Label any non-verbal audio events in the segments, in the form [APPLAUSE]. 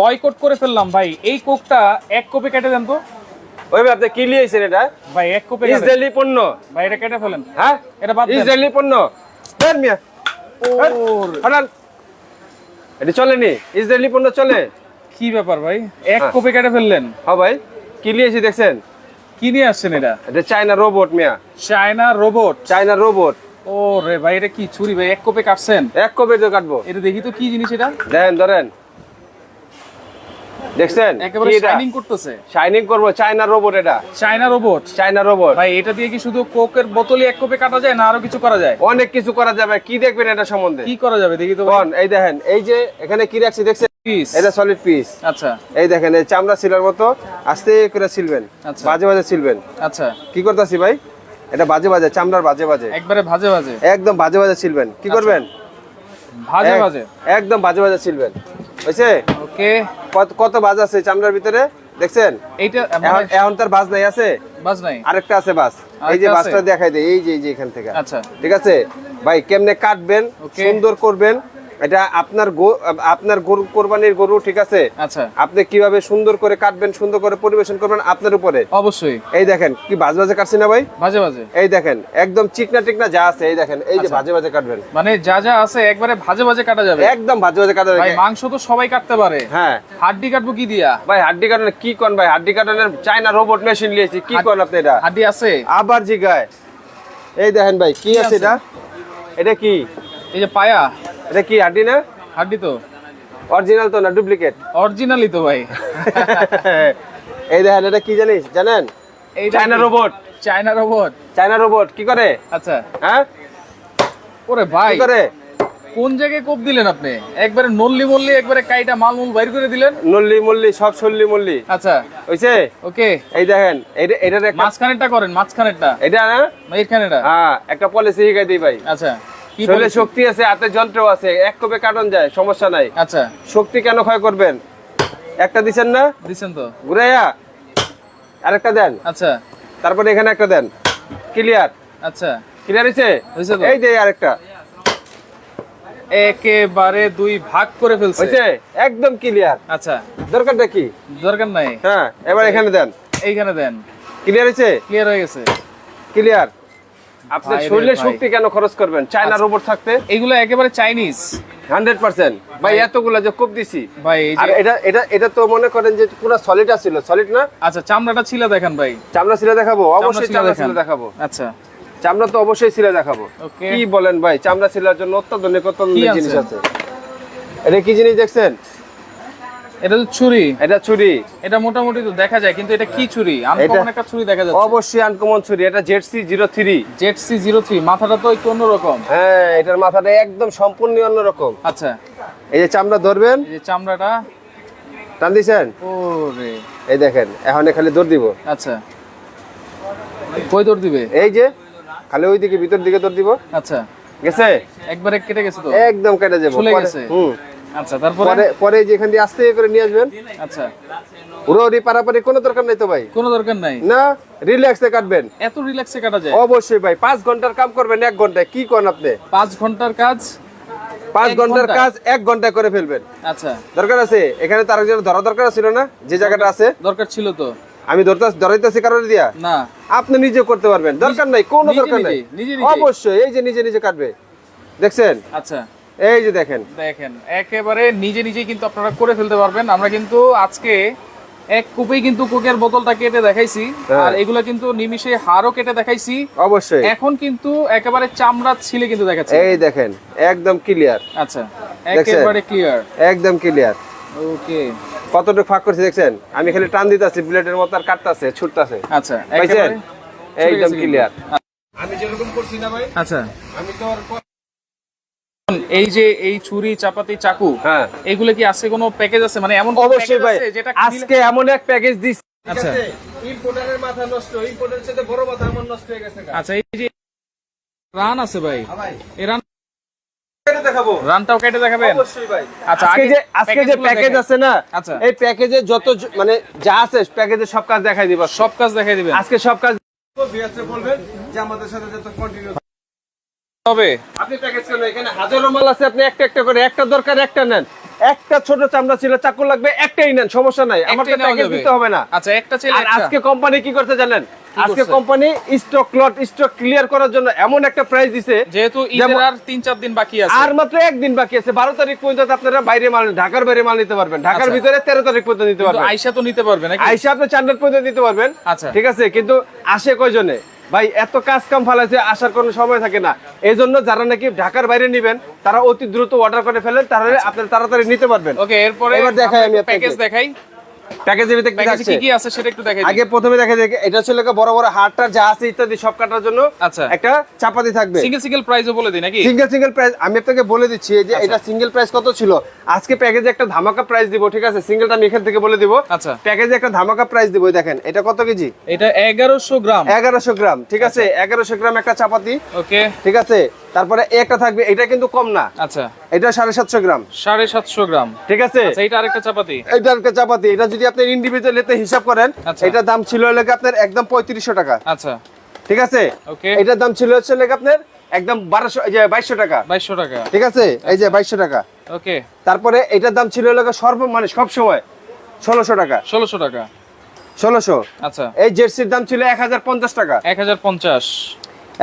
Boycott করে ফেললাম ভাই। এই কোকটা এক কোপে কেটে দেন তো। ওই ভাই আপনি কি লিয়েছেন এটা? ভাই এক কোপে ইসরায়েলি পণ্য। ভাই এটা কেটে ফেলেন। হ্যাঁ? এটা বাদ। ইসরায়েলি পণ্য। দেন মিয়া। হঠাৎ এটা চলেনি। ইসরায়েলি পণ্য চলে। কি ব্যাপার ভাই? এক হ্যাঁ। কোপে কেটে ফেললেন। হ্যাঁ ভাই কি লিয়েছি দেখছেন? কি নিয়ে আসছেন এটা? এটা চায়না রোবট মিয়া। চায়না রোবট চায়না রোবট ও রে ভাই এটা কি ছুরি ভাই? এক কোপে কাটছেন? এক কবে তো কাটবো। এটা দেখি তো কি জিনিস এটা? দেন ধরেন। দেখছেন? একেবারে শাইনিং করতেছে। শাইনিং করব চায়না রোবট এটা। চায়না রোবট চায়না রোবট ভাই এটা দিয়ে কি শুধু কোকের বোতলই এক কোপে কাটা যায় না আরও কিছু করা যায়? অনেক কিছু করা যাবে। কি দেখবেন এটা সম্বন্ধে? কি করা যাবে? দেখি তো কোন? এই দেখেন এই যে এখানে কি রাখছি দেখছেন? পিস এটা সলিড পিস আচ্ছা। এই দেখেন এই চামড়া সিলার মতো আস্তে করে সিলবেন। আচ্ছা। বাজে বাজে সিলবেন। আচ্ছা। কি করতেছি ভাই? এটা বাজে বাজে চামড়ার বাজে বাজে। একবারে ভাজে ভাজে। একদম বাজে বাজে সিলবেন। কি করবেন? ভাজে এক- ভাজে। একদম বাজে বাজে সিলবেন। হয়েছে? ওকে। কত কত বাজ আছে চামড়ার ভিতরে? দেখছেন? এইটা এখন এখন তার বাজ নাই আছে? বাজ নাই। আরেকটা আছে বাস এই যে বাসটা দেখাই দেয় এই যে এই যে এখান থেকে। আচ্ছা। ঠিক আছে? ভাই কেমনে কাটবেন? সুন্দর করবেন। এটা আপনার আপনার গরু কোরবানির গরু ঠিক আছে? আচ্ছা। আপনি কীভাবে সুন্দর করে কাটবেন সুন্দর করে পরিবেশন করবেন আপনার উপরে? অবশ্যই। এই দেখেন কি বাজ বাজে কাটছি না ভাই? ভাজে ভাজে এই দেখেন একদম চিকনা টিকনা যা আছে এই দেখেন এই যে আচ্ছা। বাজে বাজে কাটবেন। মানে যা যা আছে একবারে ভাজে ভাজে কাটা যাবে। একদম ভাজে বাজে কাটা যাবে। মাংস তো সবাই কাটতে পারে। হ্যাঁ। হাড্ডি কাটবো কি দিয়া? ভাই হাড্ডি কাটানো কি কোন ভাই? হাড্ডি কাটানোর চাইনা রোবট মেশিন নিয়েছি কি কোন আপনি এটা? হাড্ডি আছে। আবার জিগায়। এই দেখেন ভাই কি আছে? এটা? এটা কি? এই যে পায়া। এটা কি হাড্ডি না? হাড্ডি তো। অরিজিনাল তো না ডুপ্লিকেট অরিজিনালি তো ভাই। [LAUGHS] এই দেখেন এটা কি জানিস? জানেন? China robot China robot China robot কি করে? আচ্ছা। হ্যাঁ? ওরে ভাই। কি করে? কোন জায়গায় কোপ দিলেন আপনি? একবারে নল্লি মল্লি একবারে কাইটা মাল মুল বাইর করে দিলেন? নল্লি মল্লি সব সল্লি মল্লি। আচ্ছা। হইছে? ওকে। এই দেখেন এটা এটার একটা মাঝখানেরটা করেন মাঝখানেরটা। এটা না? এইখানেটা হ্যাঁ একটা পলিসি শিখাই দিই ভাই। আচ্ছা। শরীরে শক্তি আছে হাতে যন্ত্র আছে এক কপে কাটন যায় সমস্যা নাই। আচ্ছা। শক্তি কেন ক্ষয় করবেন? একটা দিছেন না? দিছেন তো। ঘুরাইয়া আরেকটা দেন। আচ্ছা। তারপরে এখানে একটা দেন। ক্লিয়ার আচ্ছা। ক্লিয়ার হয়েছে হয়েছে তো। এই যে আরেকটা। একেবারে দুই ভাগ করে ফেলছে। হয়েছে একদম ক্লিয়ার আচ্ছা। দরকারটা কি? দরকার নাই। হ্যাঁ এবার এখানে দেন। এইখানে দেন। ক্লিয়ার হয়েছে ক্লিয়ার হয়ে গেছে। ক্লিয়ার আপনি ভাই শরীরে শক্তি কেন খরচ করবেন? চায়না আচ্ছা। রোবট থাকতে? এইগুলো একেবারে চাইনিজ। Hundred percent. ভাই এতগুলা যে কোপ দিছি। ভাই আর এটা এটা এটা তো মনে করেন যে পুরো সলিড ছিল সলিড না? আচ্ছা চামড়াটা ছিল দেখেন ভাই। চামড়া ছিল দেখাবো? অবশ্যই চামড়া। ছিল দেখাবো। আচ্ছা। চামড়া তো অবশ্যই ছিল দেখাবো। কি বলেন ভাই? চামড়া ছিলার জন্য অত্যাধুনিক অত্যাধুনিক জিনিস? আছে। এটা কি জিনিস দেখছেন? এটা তো ছুরি। এটা ছুরি। এটা মোটামুটি তো দেখা যায় কিন্তু এটা কি ছুরি? আনকমন একটা ছুরি দেখা যাচ্ছে। অবশ্যই আনকমন ছুরি এটা ZC zero three Z C zero three মাথাটা তো একটু অন্যরকম। হ্যাঁ এটার মাথাটা একদম সম্পূর্ণ অন্যরকম। আচ্ছা। এই যে চামড়া ধরবেন। এই যে চামড়াটা। টান দিছেন ও রে এই দেখেন এখন খালি দৌড় দিব। আচ্ছা। কই দৌড় দিবে? এই যে খালি ওই দিকে ভিতর দিকে দৌড় দিব। আচ্ছা। গেছে? একবারে কেটে গেছে তো? একদম কেটে যাব। চলে গেছে? হুম। আচ্ছা তারপরে? পরে পরে যে এখান দিয়ে আস্তে করে নিয়ে আসবেন। আচ্ছা। পারাপারি কোনো দরকার নেই তো ভাই। কোনো দরকার নাই? না রিল্যাক্সে কাটবেন। এত রিল্যাক্সে কাটা যায়? অবশ্যই ভাই পাঁচ ঘণ্টার কাম করবেন এক ঘন্টায় কি করেন আপনি? পাঁচ ঘণ্টার কাজ? পাঁচ এক ঘণ্টার ঘন্টায়? কাজ এক ঘন্টায় করে ফেলবেন। আচ্ছা। দরকার আছে? এখানে তার ধরা দরকার ছিল না? যে জায়গাটা আছে? দরকার ছিল তো। আমি ধরাইতেছি কারণে দিয়া? না। আপনি নিজে করতে পারবেন। দরকার নাই কোনো দরকার নাই। অবশ্যই এই যে নিজে নিজে কাটবে। দেখছেন? আচ্ছা। এই যে দেখেন। দেখেন একেবারে নিজে নিজেই কিন্তু আপনারা করে ফেলতে পারবেন। আমরা কিন্তু আজকে এক কুপেই কিন্তু কোকের বোতলটা কেটে দেখাইছি হ্যাঁ। আর এগুলো কিন্তু নিমিশে হাড়ও কেটে দেখাইছি। অবশ্যই। এখন কিন্তু একেবারে চামড়া ছিলে কিন্তু দেখাচ্ছি। এই দেখেন একদম ক্লিয়ার আচ্ছা একেবারে ক্লিয়ার একদম ক্লিয়ার ওকে। কতটুকু ফাঁক করছি দেখছেন? আমি খালি টান দিতেছি ব্লেডের মতো আর কাটতাছে ছুটতাছে। আচ্ছা একেবারে একদম ক্লিয়ার আমি যেরকম করছি না ভাই আচ্ছা। আমি তো এই যে এই ছুরি চাপাতি চাকু হ্যাঁ। এগুলো কি আছে কোনো প্যাকেজ আছে? মানে এমন অবশ্যই ভাই আজকে এমন এক প্যাকেজ দিচ্ছি আচ্ছা। ইম্পোর্টারের মাথা নষ্ট ইম্পোর্টারের সাথে বড় মাথা আমার নষ্ট হয়ে গেছে আচ্ছা এই যে রান আছে ভাই। ভাই। এই রান দেখাবো। রানটাও কেটে দেখাবেন? অবশ্যই ভাই। আচ্ছা, আজকে যে আজকে যে প্যাকেজ আছে না আচ্ছা। এই প্যাকেজে যত মানে যা আছে প্যাকেজে সব কাজ দেখাই দিব। সব কাজ দেখাই দিবেন। আজকে সব কাজ বলবেন যে আমাদের সাথে যত কন্টিনিউ হবে আপনি প্যাকেজ করেন এখানে হাজারো মাল আছে আপনি একটা একটা করে একটা দরকার একটা নেন। একটা ছোট চামড়া ছিল চাকু লাগবে একটাই নেন সমস্যা নাই। আমার প্যাকেজ দিতে হবে না। আচ্ছা একটা ছেলে আর আজকে কোম্পানি কি করতে জানেন? আজকে company stock lot stock clear করার জন্য এমন একটা প্রাইস দিছে যেহেতু ঈদের আর তিন চার দিন বাকি আছে। আর মাত্র একদিন বাকি আছে। বারো তারিখ পর্যন্ত আপনারা বাইরে মাল ঢাকার বাইরে মাল নিতে পারবেন। ঢাকার আচ্ছা। ভিতরে তেরো তারিখ পর্যন্ত নিতে পারবেন। আইসা তো নিতে পারবে নাকি? আইসা আপনি চান্ডার পর্যন্ত নিতে পারবেন। আচ্ছা। ঠিক আছে কিন্তু আসে কয়জনে? ভাই এত কাজ কাম ফালাইছে আসার কোনো সময় থাকে না। এই জন্য যারা নাকি ঢাকার বাইরে নিবেন তারা অতি দ্রুত অর্ডার করে ফেলেন তাহলে আপনারা তাড়াতাড়ি নিতে পারবেন। ওকে এরপরে এবার দেখাই আমি প্যাকেজ দেখাই। প্যাকেজের ভিতরে কি থাকছে? কি আছে সেটা একটু দেখাই আগে প্রথমে দেখা যায় এটা ছিল বড় বড় হাটটা যা আছে ইত্যাদি সব কাটার জন্য আচ্ছা। একটা চাপাতি থাকবে। সিঙ্গেল সিঙ্গেল প্রাইসও বলে দিই নাকি? সিঙ্গেল সিঙ্গেল প্রাইস আমি আপনাকে বলে দিচ্ছি যে এটা সিঙ্গেল প্রাইস কত ছিল? আজকে প্যাকেজে একটা ধামাকা প্রাইস দিব ঠিক আছে? সিঙ্গেলটা আমি এখান থেকে বলে দিব। আচ্ছা। প্যাকেজে একটা ধামাকা প্রাইস দিব দেখেন এটা কত কেজি? এটা এগারোশো গ্রাম। এগারোশো গ্রাম ঠিক আছে? এগারোশো গ্রাম একটা চাপাতি ওকে। ঠিক আছে? তারপরে একটা থাকবে এটা কিন্তু কম না। আচ্ছা। এটা সাড়ে সাতশো গ্রাম। সাড়ে সাতশো গ্রাম। ঠিক আছে? আচ্ছা এটা আরেকটা চাপাতি। এটা একটা চাপাতি এটা যদি আপনি ইন্ডিভিজুয়াল এতে হিসাব করেন আচ্ছা। এটার দাম ছিল লেগে আপনার একদম পঁয়ত্রিশশো টাকা। আচ্ছা। ঠিক আছে? ওকে এটার দাম ছিল হচ্ছে লেগে আপনার একদম বারোশো এই যে বাইশশো টাকা। বাইশশো টাকা। ঠিক আছে? এই যে বাইশশো টাকা। ওকে তারপরে এটার দাম ছিল লেগে সর্ব মানে সব সময় ষোলোশো টাকা। ষোলোশো টাকা। ষোলোশো। আচ্ছা। এই জার্সির দাম ছিল এক হাজার পঞ্চাশ টাকা। এক হাজার পঞ্চাশ।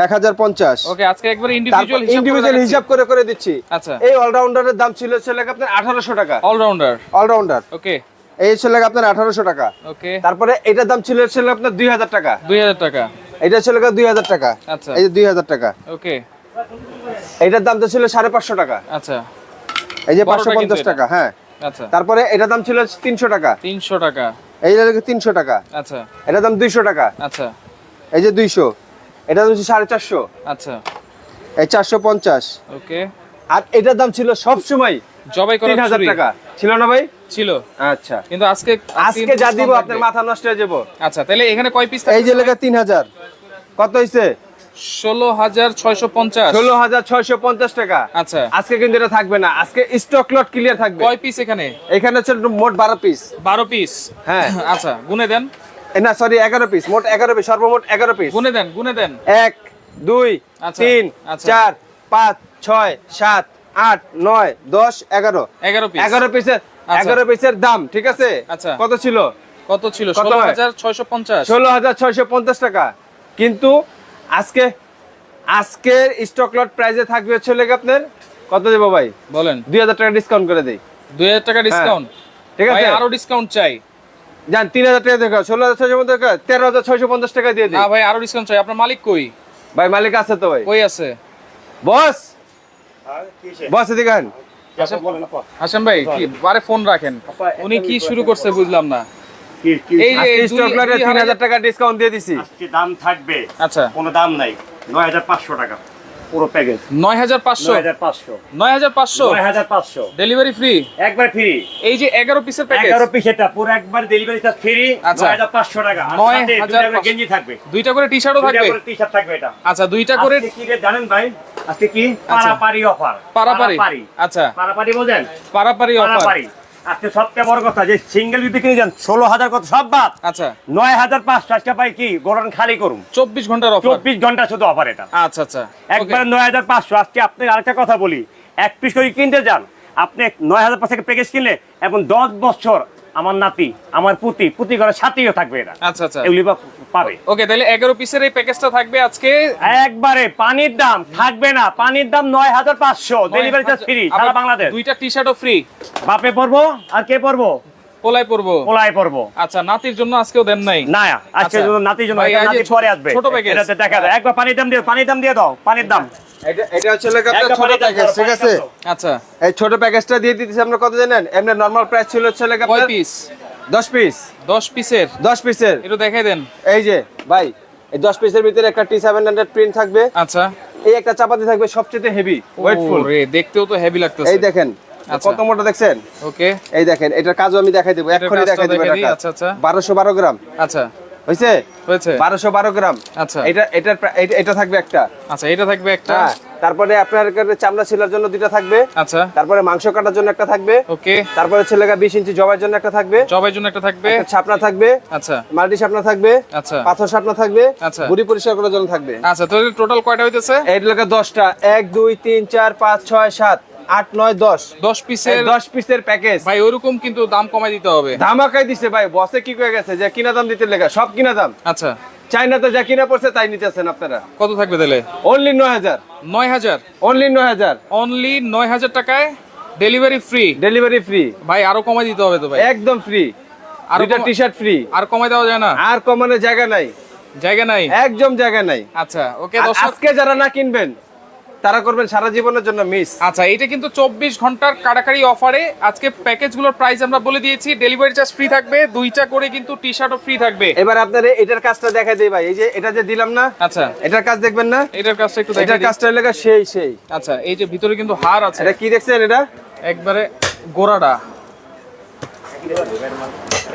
এক হাজার পঞ্চাশ। ওকে আজকে একবার ইন্ডিভিজুয়াল ইন্ডিভিজুয়াল হিসাব করে করে দিচ্ছি। আচ্ছা। এই অলরাউন্ডারের দাম ছিল হচ্ছে আপনার আঠারোশো টাকা। অলরাউন্ডার অলরাউন্ডার ওকে এই ছিল আপনার আঠারোশো টাকা। ওকে। তারপরে এটার দাম ছিল ছিল আপনার দুই হাজার টাকা। দুই হাজার টাকা। এটা ছিল দুই হাজার টাকা। আচ্ছা। এই যে দুই হাজার টাকা। ওকে। এটার দাম তো ছিল সাড়ে পাঁচশো টাকা। আচ্ছা। এই যে পাঁচশো পঞ্চাশ টাকা হ্যাঁ। আচ্ছা। তারপরে এটার দাম ছিল তিনশো টাকা। তিনশো টাকা। এই যে তিনশো টাকা। আচ্ছা। এটার দাম দুইশো টাকা। আচ্ছা। এই যে দুইশো। এটা দাম হচ্ছে সাড়ে চারশো। আচ্ছা। এই চারশো পঞ্চাশ। ওকে। আর এটার দাম ছিল সব সময় জবাই করা তিন হাজার ছুরি। টাকা। ছিল না ভাই? ছিল। আচ্ছা। কিন্তু আজকে আজকে যা দিব আপনার মাথা নষ্ট হয়ে যাব। আচ্ছা তাহলে এখানে কয় পিস এই যে লেখা তিন হাজার কত হয়েছে ষোলো হাজার ছয়শো পঞ্চাশ। ষোলো হাজার ছয়শো পঞ্চাশ টাকা। আচ্ছা। আজকে কিন্তু এটা থাকবে না। আজকে স্টক লট ক্লিয়ার থাকবে। কয় পিস এখানে? এখানে হচ্ছে মোট বারো পিস বারো পিস হ্যাঁ। [LAUGHS] আচ্ছা গুনে দেন। না সরি এগারো পিস মোট এগারো পিস সর্বমোট এগারো পিস গুনে দেন গুনে দেন। এক দুই আচ্ছা, তিন আচ্ছা। চার পাঁচ ছয় সাত আট নয় দশ এগারো। এগারো পিস এগারো পিসের আচ্ছা। এগারো পিসের দাম ঠিক আছে? আচ্ছা। কত ছিল? কত ছিল? ষোলো হাজার ছয়শো পঞ্চাশ। ষোলো হাজার ছয়শো পঞ্চাশ টাকা। কিন্তু আজকে আজকের স্টক লট প্রাইসে থাকবে হচ্ছে লেগে আপনার কত দেবো ভাই? বলেন। দুই হাজার টাকা ডিসকাউন্ট করে দেই। দুই হাজার টাকা ডিসকাউন্ট ঠিক আছে? আরও ডিসকাউন্ট চাই। যান তিন হাজার টাকা দেখা ষোলো হাজার ছয়শো পঞ্চাশ টাকা তেরো হাজার ছয়শো পঞ্চাশ টাকা দিয়ে দিই। ভাই আরও ডিসকাউন্ট চাই। আপনার মালিক কই? ভাই মালিক আছে তো ভাই। কই আছে? বস! বস এদিকে হাসান ভাই কি বারে ফোন রাখেন। উনি কি শুরু করছে বুঝলাম না। এই যে আজকে দুই- স্টক লটে দুই তিন হাজার- হাজার টাকা ডিসকাউন্ট দিয়ে দিছি। আজকে দাম থাকবে। আচ্ছা। কোনো দাম নাই। নয় হাজার পাঁচশো টাকা। পুরো প্যাকেজ নয় হাজার পাঁচশো। নয় হাজার পাঁচশো। নয় হাজার পাঁচশো? নয় হাজার পাঁচশো। ডেলিভারি ফ্রি একবার ফ্রি এই যে এগারো পিসের প্যাকেজ এগারো পিস এটা পুরো একবার ডেলিভারি চার্জ ফ্রি আচ্ছা। নয় হাজার পাঁচশো টাকা। আর সাথে দুইটা করে গেঞ্জি থাকবে। দুইটা করে টি শার্টও দুইটা করে টি-শার্ট থাকবে এটা। আচ্ছা দুইটা করে কি জানেন ভাই? আজকে কি? পারাপারি অফার পারাপারি। আচ্ছা। পারাপারি বোঝেন পারাপারি অফার আজকে সবচেয়ে বড় কথা যে সিঙ্গেল যদি কিনে যান ষোলো হাজার কত? সব বাদ। আচ্ছা। নয় হাজার পাঁচশো আজকে পাই কি? গরম খালি করুন। চব্বিশ ঘণ্টার চব্বিশ ঘণ্টা শুধু অফার এটা। আচ্ছা আচ্ছা। একবার নয় হাজার পাঁচশো। আজকে আপনি আরেকটা কথা বলি। এক পিস করে কিনতে যান আপনি নয় হাজার পাঁচ থেকে প্যাকেজ কিনলে এবং দশ বছর আমার নাতি আমার পুতি পুতি ঘরের সাথেও থাকবে এটা আচ্ছা আচ্ছা। এগুলি পাবে। ওকে তাহলে এগারো পিসের এই প্যাকেজটা থাকবে আজকে? একবারে পানির দাম থাকবে না। পানির দাম নয় হাজার পাঁচশো। ডেলিভারি চার্জ ফ্রি সারা বাংলাদেশ। দুইটা টি শার্টও ফ্রি বাপে পড়ব আর কে পড়ব পোলাই পরবো। পোলায় পড়ব আচ্ছা নাতির জন্য আজকেও দেন নাই? না আজকে আচ্ছা। নাতির জন্য নাতি পরে আসবে। ছোট। এটাতে দেখা যায়। একবার পানির দাম দিয়ে পানির দাম দিয়ে দাও পানির দাম। এটা এটা হচ্ছে লেগে আপনার একবার ছোট প্যাকেজ ঠিক আছে? আচ্ছা। এই ছোট প্যাকেজটা দিয়ে দিতেছি আমরা কত জানেন? এমনি নরমাল প্রাইস ছিল হচ্ছে লেগে কয় পিস দশ পিস দশ পিসের দশ পিসের একটু দেখাই দেন। এই যে ভাই এই দশ পিসের ভিতরে একটা টি সেভেন হান্ড্রেড প্রিন্ট থাকবে। আচ্ছা। এই একটা চাপাতি থাকবে সবচেয়ে হেভি ওয়েটফুল রে দেখতেও তো হেভি লাগতেছে। এই দেখেন আচ্ছা। কত মোটা দেখছেন? ওকে। এই দেখেন এটার কাজও আমি দেখাই দেবো এক্ষুনি দেবো আচ্ছা, আচ্ছা। বারোশো বারো গ্রাম। আচ্ছা। হয়েছে হয়েছে। বারোশো বারো গ্রাম। আচ্ছা। এটা এটা- এটা থাকবে একটা। আচ্ছা এটা থাকবে একটা? হ্যাঁ তারপরে আপনার চামড়া ছিলার জন্য দুইটা থাকবে। আচ্ছা। তারপরে মাংস কাটার জন্য একটা থাকবে। ওকে। তারপরে ছেলে বিশ ইঞ্চি জবাইয়ের জন্য একটা থাকবে। জবের জন্য একটা থাকবে। ছাপনা থাকবে। আচ্ছা। মাল্টি ছাপনা থাকবে। আচ্ছা। পাথর ছাপনা থাকবে। আচ্ছা। বুড়ি পরিষ্কার করার জন্য থাকবে। আচ্ছা তো টোটাল কয়টা হইতেছে? এই লোকে দশটা। এক দুই তিন চার পাঁচ ছয় সাত। আট নয় দশ। দশ পিসের দশ পিসের প্যাকেজ ভাই ওরকম কিন্তু দাম কমাই দিতে হবে। ধামাকাই দিছে ভাই বসে কি করে গেছে যে কিনা দাম দিতে লেখা সব কিনা দাম। আচ্ছা। চাইনাতে যা কিনা পড়ছে তাই নিতেছেন আপনারা। কত থাকবে তাহলে? অনলি নয় হাজার। নয় হাজার? অনলি নয় হাজার। অনলি নয় হাজার টাকায় ডেলিভারি ফ্রি ডেলিভারি ফ্রি ভাই আরও কমাই দিতে হবে তো ভাই। একদম ফ্রি আর দুইটা টি শার্ট ফ্রি আর কমাই দেওয়া যায় না? আর কমানোর জায়গা নাই। জায়গা নাই? একদম জায়গা নাই। আচ্ছা ওকে আজকে যারা না কিনবেন তারা করবেন সারা জীবনের জন্য মিস আচ্ছা এটা কিন্তু চব্বিশ ঘণ্টার কাড়াকাড়ি অফারে আজকে প্যাকেজগুলোর প্রাইস আমরা বলে দিয়েছি ডেলিভারি চার্জ ফ্রি থাকবে দুইটা করে কিন্তু টি শার্টও ফ্রি থাকবে। এবার আপনার এটার কাজটা দেখা দেই ভাই এই যে এটা যে দিলাম না আচ্ছা। এটার কাজ দেখবেন না? এটার কাজটা একটু এটার কাজটা লেখা সেই সেই। আচ্ছা এই যে ভিতরে কিন্তু হার আছে। এটা কি দেখছেন এটা? একবারে গোড়াটা।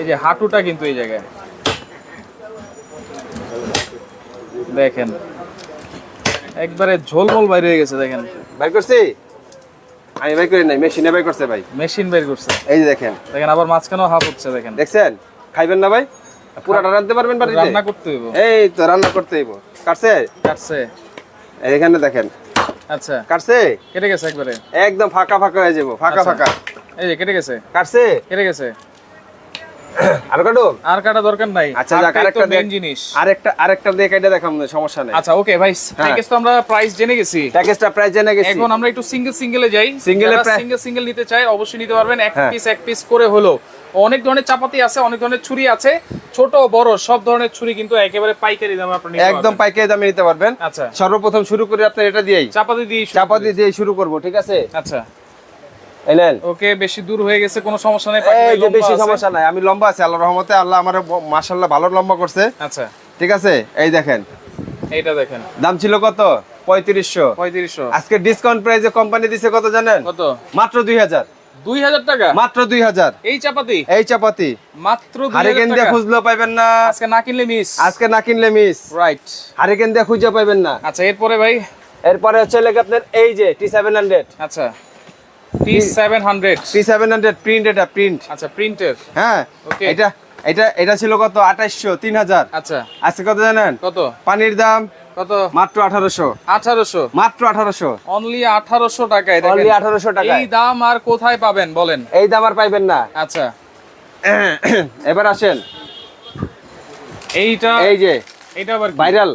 এই যে হাঁটুটা কিন্তু এই জায়গায়। দেখেন। একবারে ঝোলমোল বাইরে হয়ে গেছে দেখেন। ভাই করছি? আমি ভাই করি নাই মেশিনে ভাই করছে ভাই। মেশিন বের করছে। এই যে দেখেন। দেখেন আবার মাঝখানেও হাফ হচ্ছে দেখেন। দেখছেন? খাইবেন না ভাই? পুরাটা রাঁধতে পারবেন বাড়িতে? রান্না করতে হইব। এই তো রান্না করতে হইব। কাটছে? কাটছে। এখানে দেখেন। আচ্ছা। কাটছে? কেটে গেছে একবারে? একদম ফাঁকা ফাঁকা হয়ে যাব ফাঁকা আচ্ছা। ফাঁকা। এই যে কেটে গেছে? কাটছে? কেটে গেছে? আর কাটো আর কাটা দরকার নাই। আচ্ছা যাক আরেকটা main জিনিস। আরেকটা আরেকটা দিয়ে কেটে দেখাম না, সমস্যা নেই। আচ্ছা ওকে ভাই। প্যাকেজ তো আমরা প্রাইস জেনে গেছি। প্যাকেজটা প্রাইস জেনে গেছি। এখন আমরা একটু সিঙ্গেল সিঙ্গেলে যাই। Single সিঙ্গেল সিঙ্গেল নিতে চাই অবশ্যই নিতে পারবেন। এক। পিস এক পিস করে হলো। অনেক ধরনের চাপাতি আছে অনেক ধরনের ছুরি আছে। ছোট বড় সব ধরনের ছুরি কিন্তু একেবারে পাইকারি দামে আপনি একদম পাইকারি দামে নিতে পারবেন। আচ্ছা। সর্বপ্রথম শুরু করে আপনার এটা দিয়েই। চাপাতি দিয়ে চাপাতি দিয়ে শুরু করব ঠিক আছে? আচ্ছা। ওকে বেশি দূর হয়ে গেছে কোনো সমস্যা নেই এই যে বেশি সমস্যা নাই আমি লম্বা আছি আল্লাহর রহমতে আল্লাহ আমার মাশাআল্লাহ ভালো লম্বা করছে। আচ্ছা। ঠিক আছে? এই দেখেন। এইটা দেখেন। দাম ছিল কত? পঁয়ত্রিশশো। পঁয়ত্রিশশো। আজকে ডিসকাউন্ট প্রাইসে কোম্পানি দিছে কত জানেন? কত? মাত্র দুই হাজার। দুই হাজার টাকা? মাত্র দুই হাজার। এই চাপাতি? এই চাপাতি। মাত্র হারিকেন দিয়ে খুঁজলেও পাইবেন না। আজকে না কিনলে মিস আজকে না কিনলে মিস রাইট হারিকেন দিয়ে খুঁজে পাইবেন না। আচ্ছা এরপরে ভাই? এরপরে হচ্ছে আপনার এই যে টি সেভেন হান্ড্রেড আচ্ছা। T seven hundred T seven hundred print এটা প্রিন্ট আচ্ছা প্রিন্টের হ্যাঁ Okay. এটা এটা এটা ছিল কত? আঠাইশশো তিন হাজার আচ্ছা। আজকে কত জানেন? কত? পানির দাম কত? মাত্র আঠারোশো। আঠারোশো? মাত্র আঠারোশো। অনলি আঠারোশো টাকায় অনলি আঠারোশো টাকা এই দাম আর কোথায় পাবেন বলেন? এই দাম আর পাইবেন না। আচ্ছা। [CLEARS THROAT] এবার আসেন। এইটা এই যে এইটা আবার ভাইরাল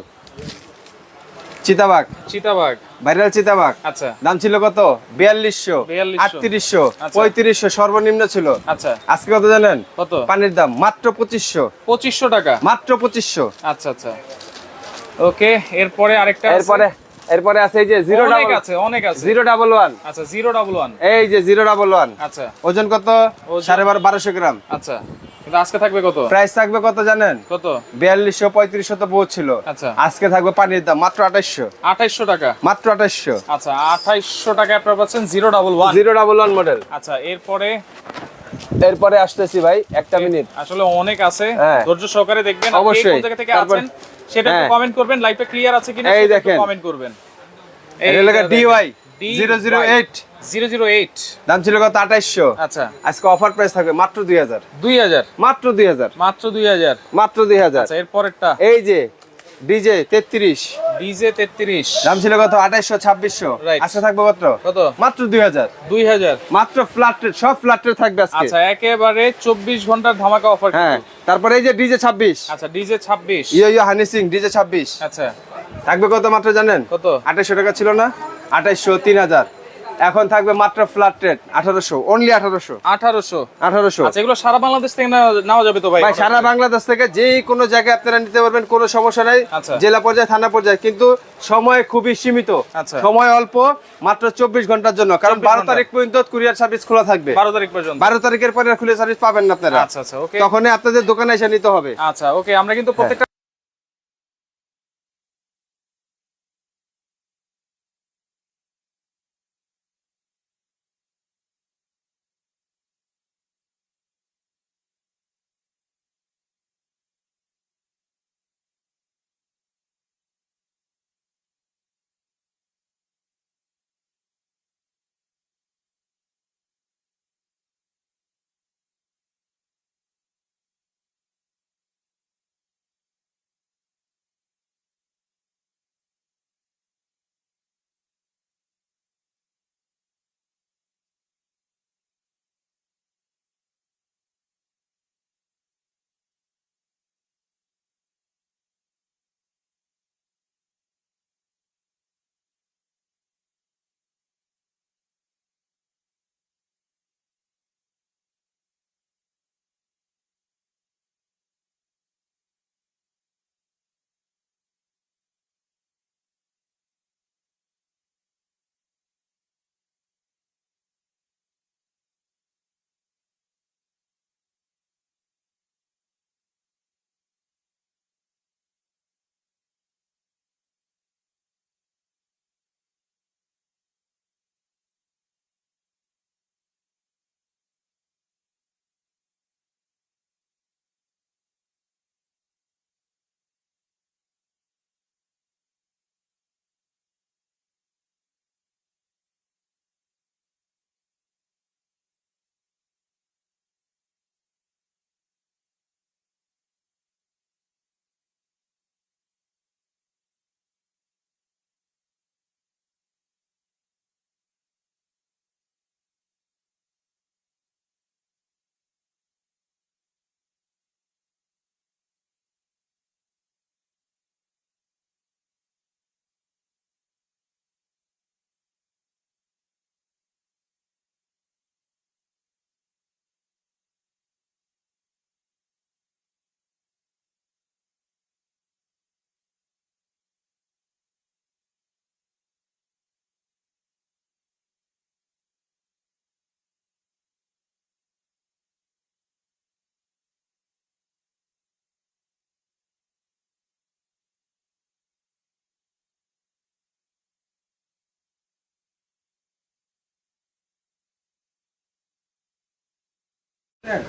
চিতাবাগ চিতাবাগ ভাইরাল চিতাবাগ আচ্ছা। দাম ছিল কত? বিয়াল্লিশশো আটত্রিশশো আচ্ছা। পঁয়ত্রিশশো সর্বনিম্ন ছিল। আচ্ছা। আজকে কত জানেন? কত? পানির দাম মাত্র পঁচিশশো। পঁচিশশো টাকা? মাত্র পঁচিশশো। আচ্ছা আচ্ছা। ওকে এরপরে আরেকটা এরপরে এরপরে আছে এই যে জিরো ডাবল আছে অনেক আছে। Zero double one. আচ্ছা জিরো ডাবল ওয়ান। এই যে জিরো ডাবল ওয়ান। আচ্ছা। ওজন কত? সাড়ে বারো বারোশো গ্রাম। আচ্ছা। আজকে থাকবে কত? প্রাইস থাকবে কত জানেন? কত? বিয়াল্লিশশো পঁয়ত্রিশশো আচ্ছা। আজকে থাকবে পানির দাম মাত্র টাকা? মাত্র আচ্ছা, টাকা জিরো ডাবল আচ্ছা এরপরে? এরপরে আসতেছি ভাই একটা মিনিট আসলে অনেক আছে। হ্যাঁ। ধৈর্য সহকারে দেখবেন অবশ্যই। সেটা কমেন্ট হ্যাঁ। করবেন লাইফে ক্লিয়ার আছে কিনা এই কমেন্ট করবেন। এই জিরো জিরো 008 দাম ছিল কত? আঠাইশশো। আচ্ছা। আজকে অফার প্রাইস থাকবে মাত্র দুই হাজার। দুই হাজার। মাত্র দুই হাজার। মাত্র দুই হাজার। মাত্র দুই হাজার। আচ্ছা এই যে ডিজে তেত্রিশ। ডিজে তেত্রিশ। দাম ছিল কত? আঠাইশশো ছাব্বিশশো। আজকে থাকবে কত? কত? মাত্র দুই হাজার। দুই হাজার। মাত্র ফ্ল্যাট রেট সব ফ্ল্যাট রেট থাকবে আজকে। আচ্ছা একেবারে চব্বিশ ঘণ্টার ধামাকা অফার হ্যাঁ তারপরে এই যে ডিজে ছাব্বিশ। আচ্ছা ডিজে ছাব্বিশ। ইয়ো ইয়ো হানি সিং ডিজে ছাব্বিশ। আচ্ছা। থাকবে কত মাত্র জানেন? কত? আঠাইশশো টাকা ছিল না? আঠাইশশো তিন হাজার। এখন থাকবে মাত্র ফ্ল্যাট রেট আঠারোশো অনলি আঠারোশো। আঠারোশো। আঠারোশো। আচ্ছা এগুলো সারা বাংলাদেশ থেকে নেওয়া- যাবে তো ভাই? ভাই সারা বাংলাদেশ থেকে যে কোনো জায়গায় আপনারা নিতে পারবেন কোনো সমস্যা নাই। আচ্ছা। জেলা পর্যায়ে থানা পর্যায়ে কিন্তু সময় খুবই সীমিত। আচ্ছা। সময় অল্প মাত্র চব্বিশ ঘণ্টার জন্য। কারণ 24 বারো তারিখ পর্যন্ত কুরিয়ার সার্ভিস খোলা থাকবে। বারো তারিখ পর্যন্ত। বারো তারিখের পরে আর খুলে সার্ভিস পাবেন না আপনারা। আচ্ছা আচ্ছা ওকে তখনই আপনাদের দোকানে এসে নিতে হবে। আচ্ছা ওকে আমরা কিন্তু প্রত্যেকটা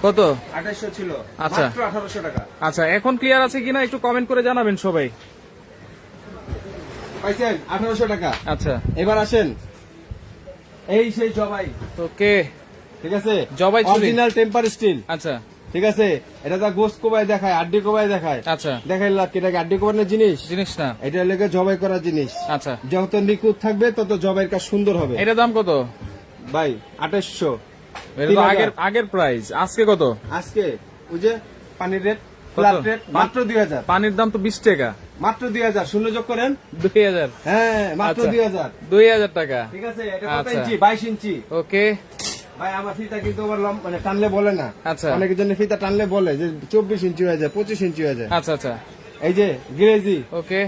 কত? আঠাশশো ছিল। আচ্ছা। আঠারোশো টাকা। আচ্ছা এখন ক্লিয়ার আছে কিনা একটু কমেন্ট করে জানাবেন সবাই। পাইছেন? আঠারোশো টাকা। আচ্ছা। এবার আসেন। এই সেই জবাই। ওকে। ঠিক আছে? জবাই অরিজিনাল টেম্পার স্টিল আচ্ছা। ঠিক আছে? এটা তো গোস কোবাই দেখায় আড্ডি কোবাই দেখায়। আচ্ছা। দেখাই লাভ কি? আড্ডি কোবানোর জিনিস? জিনিস না। এটা লেগে জবাই করার জিনিস। আচ্ছা। যত নিখুঁত থাকবে তত জবাইয়ের কাজ সুন্দর হবে। এটার দাম কত? ভাই আঠাশশো এটা তো আগের আগের প্রাইস আজকে কত? আজকে ওই যে পানির রেট মাত্র দুই হাজার। পানির দাম তো বিশ টাকা। মাত্র দুই হাজার শূন্য যোগ করেন? দুই হাজার। হ্যাঁ মাত্র আচ্ছা। দুই হাজার। দুই হাজার টাকা। ঠিক আছে এটা কত আচ্ছা। ইঞ্চি? বাইশ ইঞ্চি। ওকে। ভাই আমার ফিতা কিন্তু মানে টানলে বলে না। আচ্ছা। অনেকের জন্য ফিতা টানলে বলে যে চব্বিশ ইঞ্চি হয়ে যায় পঁচিশ ইঞ্চি হয়ে যায়। আচ্ছা আচ্ছা। এই যে গ্রেজি। ওকে।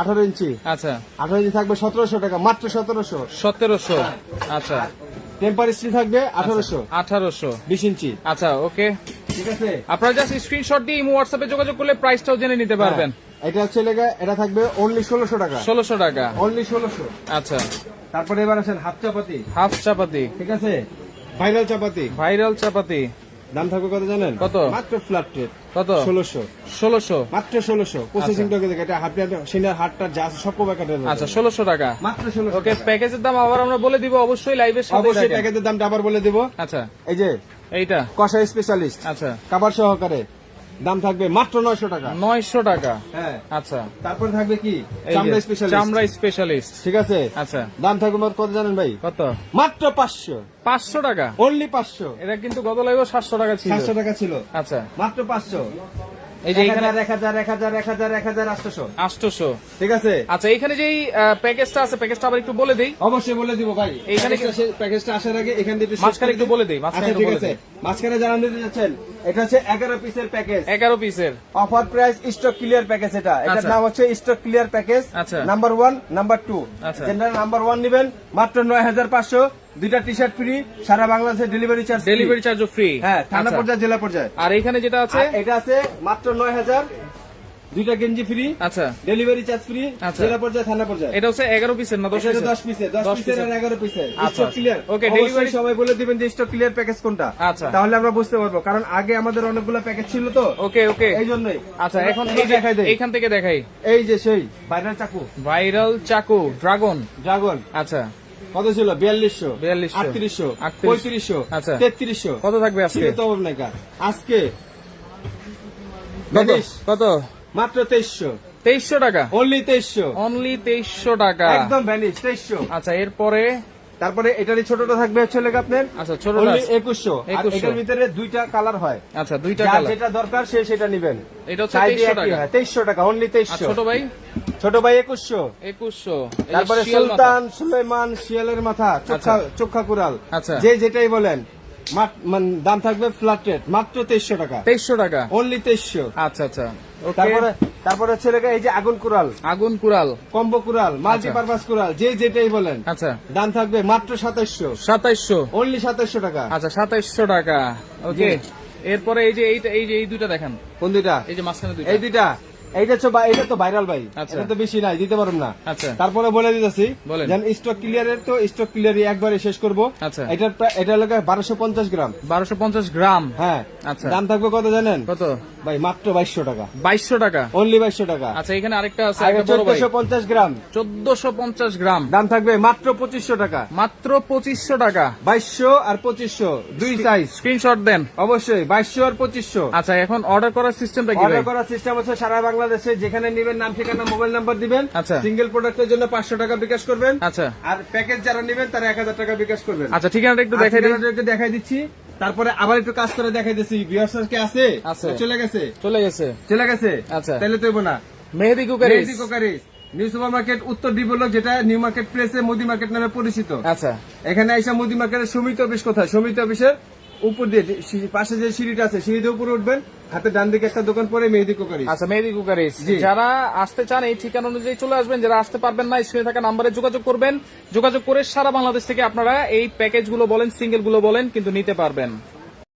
আঠারো ইঞ্চি। আচ্ছা। আঠারো ইঞ্চি থাকবে সতেরোশো টাকা মাত্র সতেরোশো। সতেরোশো। আচ্ছা। টেম্পার স্টিল থাকবে আঠারোশো। আঠারোশো। বিশ ইঞ্চি। আচ্ছা ওকে। ঠিক আছে? আপনারা জাস্ট স্ক্রিনশট দিয়ে ইমো হোয়াটসঅ্যাপে যোগাযোগ করলে প্রাইসটাও জেনে নিতে পারবেন। হ্যাঁ, এটা হচ্ছে লেগে এটা থাকবে অনলি ষোলোশো টাকা। ষোলোশো টাকা। অনলি ষোলোশো। আচ্ছা। তারপরে এবার আসেন হাফ চাপাতি। হাফ চাপাতি। ঠিক আছে? ভাইরাল চাপাতি। ভাইরাল চাপাতি। দাম থাকবে কত জানেন? কত? মাত্র ফ্ল্যাট রেট কত? ষোলোশো। ষোলোশো? মাত্র ষোলোশো। প্রসেসিং টাকা দেখে এটা হাফ সিনিয়র হাটটা যা সব প্যাকেটের আচ্ছা ষোলোশো টাকা। মাত্র ষোলোশো ওকে প্যাকেজের দাম আবার আমরা বলে দিব অবশ্যই লাইভের সাথে অবশ্যই প্যাকেজের দামটা আবার বলে দিব। আচ্ছা। এই যে এইটা। কষা স্পেশালিস্ট আচ্ছা। কাবার সহকারে। দাম থাকবে মাত্র নয়শো টাকা। নয়শো টাকা। হ্যাঁ। আচ্ছা। তারপরে থাকবে কি? চামড়া স্পেশালিস্ট চামড়া স্পেশালিস্ট ঠিক আছে? আচ্ছা। দাম থাকবে মাত্র কত জানেন ভাই? কত? মাত্র পাঁচশো। পাঁচশো টাকা? অনলি পাঁচশো। এটা কিন্তু গত লাগবে সাতশো টাকা ছিল। সাতশো টাকা ছিল। আচ্ছা। মাত্র পাঁচশো। এই যে এখানে ঠিক আছে? আচ্ছা এখানে যেই প্যাকেজটা আছে প্যাকেজটা আবার একটু বলে দেই। অবশ্যই বলে দিব ভাই। এইখানে প্যাকেজটা আসার আগে এখান থেকে মাঝখানে একটু বলে দিই, মাঝখানে আচ্ছা ঠিক আছে। মাঝখানে জানান দিতে যাচ্ছেন এটা হচ্ছে এগারো পিসের প্যাকেজ এগারো পিসের offer price stock clear package এটা। এটার আচ্ছা। নাম হচ্ছে স্টক ক্লিয়ার প্যাকেজ আচ্ছা। নাম্বার ওয়ান নাম্বার টু আচ্ছা। নাম্বার ওয়ান নেবেন মাত্র নয় হাজার পাঁচশো। দুইটা টি শার্ট ফ্রি সারা বাংলাদেশে ডেলিভারি চার্জ ডেলিভারি চার্জও ফ্রি হ্যাঁ থানা পর্যায়ে জেলা পর্যায়ে। আর এখানে যেটা আছে? এটা আছে মাত্র নয় হাজার দুইটা গেঞ্জি ফ্রি আচ্ছা। ডেলিভারি চার্জ ফ্রি আচ্ছা। জেলা পর্যায়ে থানা পর্যায়ে। এটা হচ্ছে এগারো পিসের না দশ এটা পিসের দশ পিসে দশ দশ পিসের আর এগারো পিসের আচ্ছা, স্টক ক্লিয়ার ওকে ডেলিভারি সবাই বলে দিবেন যে স্টক ক্লিয়ার প্যাকেজ কোনটা। আচ্ছা। তাহলে আমরা বুঝতে পারব কারণ আগে আমাদের অনেকগুলো প্যাকেজ ছিল তো। ওকে ওকে এই জন্যই। আচ্ছা এখন এই দেখাই দেই। এইখান থেকে দেখাই। এই যে সেই ভাইরাল চাকু। ভাইরাল চাকু ড্রাগন ড্রাগন আচ্ছা। কত ছিল? বিয়াল্লিশশো 4200 আটত্রিশশো পঁয়ত্রিশশো আচ্ছা। তেত্রিশশো। কত থাকবে আজকে? তো আজকে কত? মাত্র তেইশশো। তেইশশো টাকা? অনলি তেইশশো। অনলি তেইশশো টাকা। একদম ভ্যানিশ তেইশশো। আচ্ছা এরপরে তারপরে এটারই ছোটটা থাকবে হচ্ছে লেগে আপনার আচ্ছা ছোটটা একুশশো। আর 2100 এটার ভিতরে দুইটা কালার হয়। আচ্ছা দুইটা কালার যেটা দরকার সে সেটা নিবেন। এটা হচ্ছে তেইশশো টাকা। অনলি তেইশশো ছোট ভাই? ছোট ভাই একুশশো। একুশশো তারপরে সুলতান সুলেমান শিয়ালের মাথা চোখা চোখা কুড়াল। আচ্ছা। যে যেটাই বলেন। মানে দাম থাকবে ফ্ল্যাট রেট মাত্র তেইশশো টাকা। তেইশশো টাকা? অনলি তেইশশো। আচ্ছা আচ্ছা। তারপরে তারপরে হচ্ছে এই যে আগুন কুড়াল। আগুন কুড়াল। কম্বো কুড়াল মাল্টিপারপাস কুড়াল যে যেটাই বলেন। আচ্ছা। দাম থাকবে মাত্র সাতাইশশো। সাতাইশশো? অনলি সাতাইশশো টাকা। আচ্ছা সাতাইশশো টাকা। ওকে। এরপরে এই যে এই যে এই দুইটা দেখেন। কোন দুইটা? এই যে মাঝখানে এই দুইটা? এইটা বা- এটা তো ভাইরাল ভাই। আচ্ছা। এটা তো বেশি নাই দিতে পারুন না। আচ্ছা। তারপরে বলে দিতেছি। যেন স্টক ক্লিয়ারের তো স্টক ক্লিয়ারই একবারে শেষ করব। এটা এটার প্রায়- এটা লাগে বারোশো পঞ্চাশ গ্রাম। বারোশো পঞ্চাশ গ্রাম। হ্যাঁ। আচ্ছা। দাম থাকবে কত জানেন? কত? ভাই মাত্র বাইশশো টাকা। বাইশশো টাকা? অনলি বাইশশো টাকা। আচ্ছা এখানে আরেকটা আছে চোদ্দশো পঞ্চাশ গ্রাম। চোদ্দশো পঞ্চাশ গ্রাম। দাম থাকবে মাত্র পঁচিশশো টাকা। মাত্র পঁচিশশো টাকা। বাইশশো আর পঁচিশশো দুই সাইজ স্ক্রিনশট দেন। অবশ্যই বাইশশো আর পঁচিশশো। আচ্ছা এখন অর্ডার করার সিস্টেমটা কি অর্ডার করার সিস্টেম হচ্ছে সারা বাংলাদেশে যেখানে নেবেন নাম ঠিকানা মোবাইল নাম্বার দিবেন। আচ্ছা। সিঙ্গেল প্রোডাক্টের জন্য পাঁচশো টাকা বিকাশ করবেন। আচ্ছা। আর প্যাকেজ যারা নেবেন তারা এক হাজার টাকা বিকাশ করবেন। আচ্ছা ঠিকানাটা একটু দেখাই ঠিকানাটা একটু দেখাই দিচ্ছি। তারপরে আবার একটু কাজ করে দেখাই দিচ্ছি ভিউয়ার্স কে আছে? আছে। চলে গেছে? চলে গেছে। চলে গেছে? আচ্ছা। তাহলে তো না। Mehedi cookery Mehedi cookeries New Super Market উত্তর ডিবলক যেটা নিউ মার্কেট প্লেসে মোদি মার্কেট নামে পরিচিত। আচ্ছা। এখানে আইসা মোদি মার্কেটের সমিতি অফিস কোথায়? সমিতি অফিসের উপর দিয়ে পাশে যে সিঁড়িটা আছে সিঁড়িতে উপরে উঠবেন হাতে ডান দিকে একটা দোকান পরে মেহেদি কুকারি। আচ্ছা মেহেদি কুকারি। যারা আসতে চান এই ঠিকানা অনুযায়ী চলে আসবেন যারা আসতে পারবেন না স্ক্রিনে থাকা নাম্বারে যোগাযোগ করবেন। যোগাযোগ করে সারা বাংলাদেশ থেকে আপনারা এই প্যাকেজগুলো বলেন সিঙ্গেলগুলো বলেন কিন্তু নিতে পারবেন।